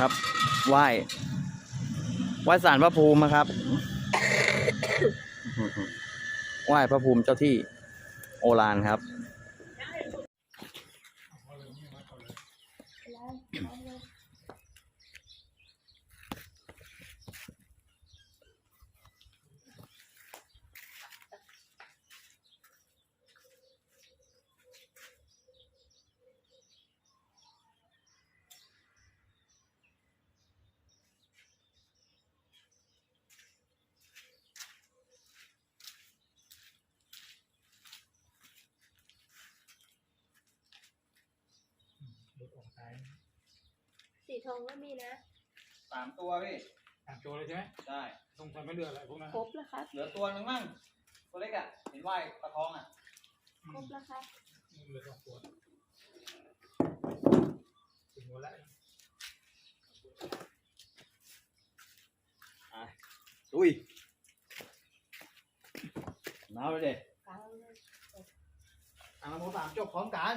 ครับไหว้ไหว้ศาลพระภูมินะครับไหว้พระภูมิเจ้าที่โอรานครับ รถออกซ้ายสีทองก็มีนะ สามตัวพี่ ตามโจเลยใช่ไหมได้ ตรงทำไม่เรืออะไรพวกนั้นครบแล้วครับ เหลือตัวหนึงมั่ง ตัวเล็กอะ เห็นไหว้ปลาทองอะ ครบแล้วครับเรือสองตัวถึงหมดแล้วอุ้ยน้าไปเด็กลางเลยอ่านโมสามจบพร้อมกัน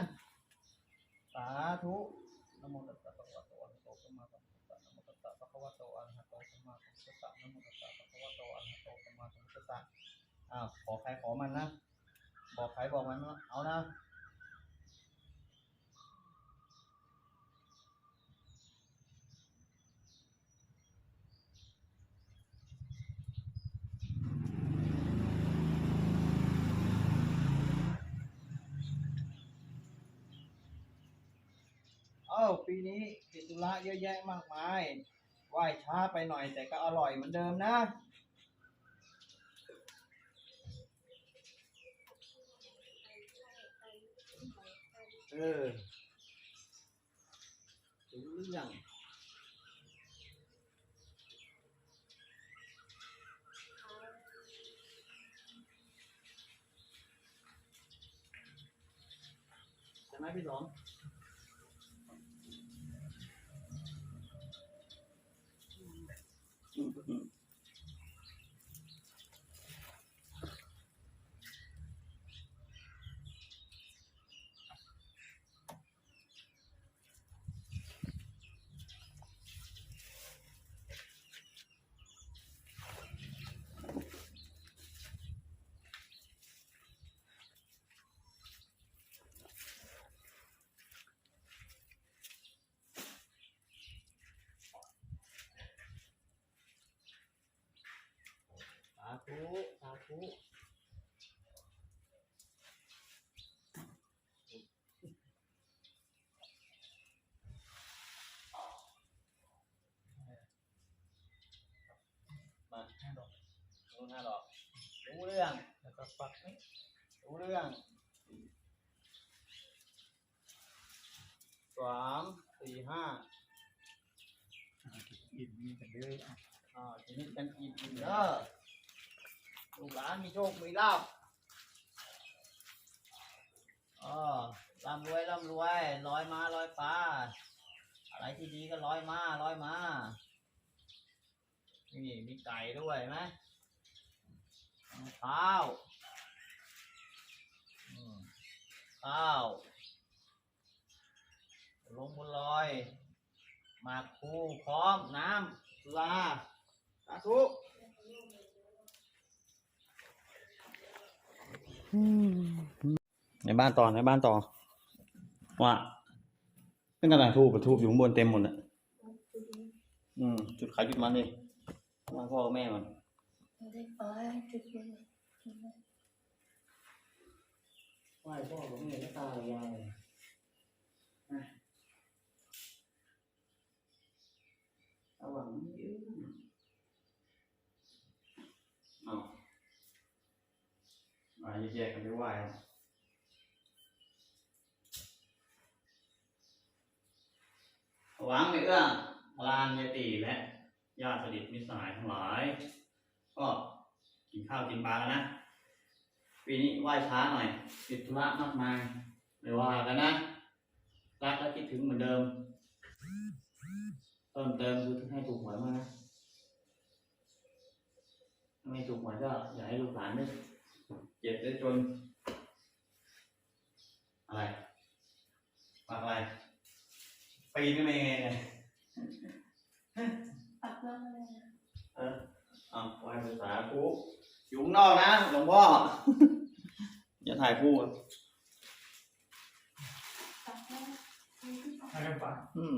สาธุนะโมตัสสะภะคะวะโตอะระหะโตสัมมาสัมพุทธัสสะนะโมตัสสะภะคะวะโตอะระหะโตสัมมาสัมพุทธัสสะนะโมตัสสะภะคะวะโตอะระหะโตสัมมาสัมพุทธัสสะอ้าวขอใครขอมันนะ บอกใครบอกมันนะเอานะ อปีนี้กิจธุระเยอะแยะมากมายไหว้ช้าไปหน่อยแต่ก็อร่อยเหมือนเดิมนะ เออรู้เรื่องใช่ไหมพี่สอง สา ธุสาธุมาห้าดอกรู้ห้าดอกรู้เรื่อง แล้วก็ปักนี่รู้เรื่องสามสี่ห้าอินมีกันเลยอะอ่าทีนี้กันกินกินเด้อ ลูกหลานมีโชค มีลาบอ๋อร่ำรวยร่ำรวยลอยมาลอยปลาอะไรที่ดีก็ลอยมาลอยมานี่มีไก่ด้วยไหมข้าวข้าวลงบนลอย มาคูพร้อมน้ำสุราสาธุ ในบ้านต่อในบ้านต่อว่าเป็นกระดาษทูบทูบอยู่ข้างบนเต็มหมดอะอืม จุดขายจุดมันดิว่าพ่อแม่มันไม่ได้ปล่อยจุดเลยไหว้พ่อกับแม่ก็ตายายอะระวังยืนเอา มาแยกกันไปไหว้เอาหวังในเอื้องลานยตีและญาติสนิทมิตรสหายทั้งหลาย ก็กินข้าวกินปลากันนะ ปีนี้ไหว้ช้าหน่อยติดธุระมากมายไม่ว่ากันนะ รักและคิดถึงเหมือนเดิม เพิ่มเติมคือให้ถูกหวยมานะ ไม่ถูกหวยก็อย่าให้ลูกหลานได้ เจ็บได้จน อะไรฝากอะไรปีนก็ไม่ไงเนี่ยเออเอาไหว้ภาษาธุอยู่ข้างนอกนะหลวงพ่อ อย่าถ่ายคู่อะปักแม่ให้กันปากอืม